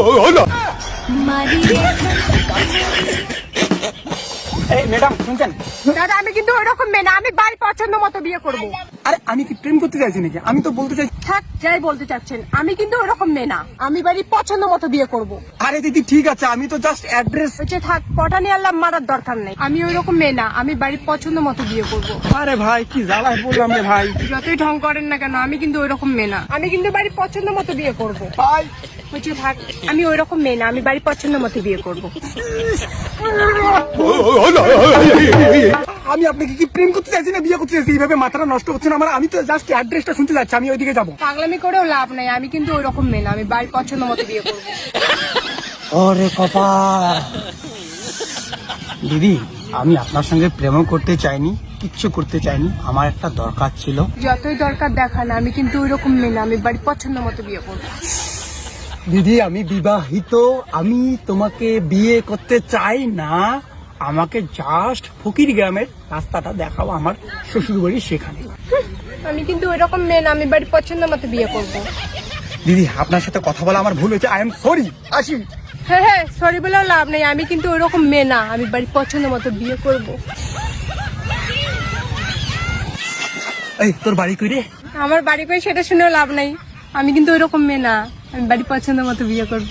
এই ম্যাডাম শুনছেন? দাদা আমি কিন্তু ওরকম মেয়ে না আমি বাড়ি পছন্দ মতো বিয়ে করব। আরে আমি কি প্রেম করতে চাইছি নাকি? আমি তো বলতে চাই থাক যাই বলতে চাচ্ছেন আমি কিন্তু ওরকম মেয়ে না আমি বাড়ি পছন্দ মতো বিয়ে করব। আরে দিদি ঠিক আছে আমি তো জাস্ট অ্যাড্রেস হচ্ছে থাক পটানি আল্লাহ মারার দরকার নেই। আমি ওইরকম মেয়ে না আমি বাড়ির পছন্দ মতো বিয়ে করব। আরে ভাই কি জ্বালায় বললাম রে ভাই। যতই ঢং করেন না কেন আমি কিন্তু ওইরকম মেয়ে না আমি কিন্তু বাড়ির পছন্দ মতো বিয়ে করব। ভাই। হচ্ছে থাক আমি ওইরকম মেয়ে না আমি বাড়ির পছন্দ মতো বিয়ে করব। আমি আপনাকে কি প্রেম করতে চাইছি না বিয়ে করতে চাইছি? এইভাবে মাথাটা নষ্ট হচ্ছে না? আমার আমি তো জাস্ট অ্যাড্রেসটা শুনতে যাচ্ছি আমি ওইদিকে যাব। পাগলামি করেও লাভ নাই আমি কিন্তু ওইরকম মেয়ে না আমি বাড়ির পছন্দ মতো বিয়ে করব। ওরে কপাল। দিদি আমি আপনার সঙ্গে প্রেমও করতে চাইনি কিচ্ছু করতে চাইনি আমার একটা দরকার ছিল। যতই দরকার দেখান আমি কিন্তু ওইরকম মেয়ে না আমি বাড়ির পছন্দ মতো বিয়ে করব। দিদি আমি বিবাহিত আমি তোমাকে বিয়ে করতে চাই না। আমাকে জাস্ট ফকির গ্রামের রাস্তাটা দেখাও আমার শ্বশুর বাড়ি সেখানে আমি কিন্তু ওইরকম মেয়ে না আমি বাড়ির পছন্দ মতো বিয়ে করব। দিদি আপনার সাথে কথা বলা আমার ভুল হয়েছে। আই এম সরি আসি। হ্যাঁ হ্যাঁ সরি বলেও লাভ নেই। আমি কিন্তু ওইরকম মেয়ে না আমি বাড়ির পছন্দ মতো বিয়ে করব। এই তোর বাড়ি কই রে? আমার বাড়ি করে সেটা শুনেও লাভ নাই। আমি কিন্তু ওইরকম মেয়ে না আমি বাড়ির পছন্দ মতো বিয়ে করব।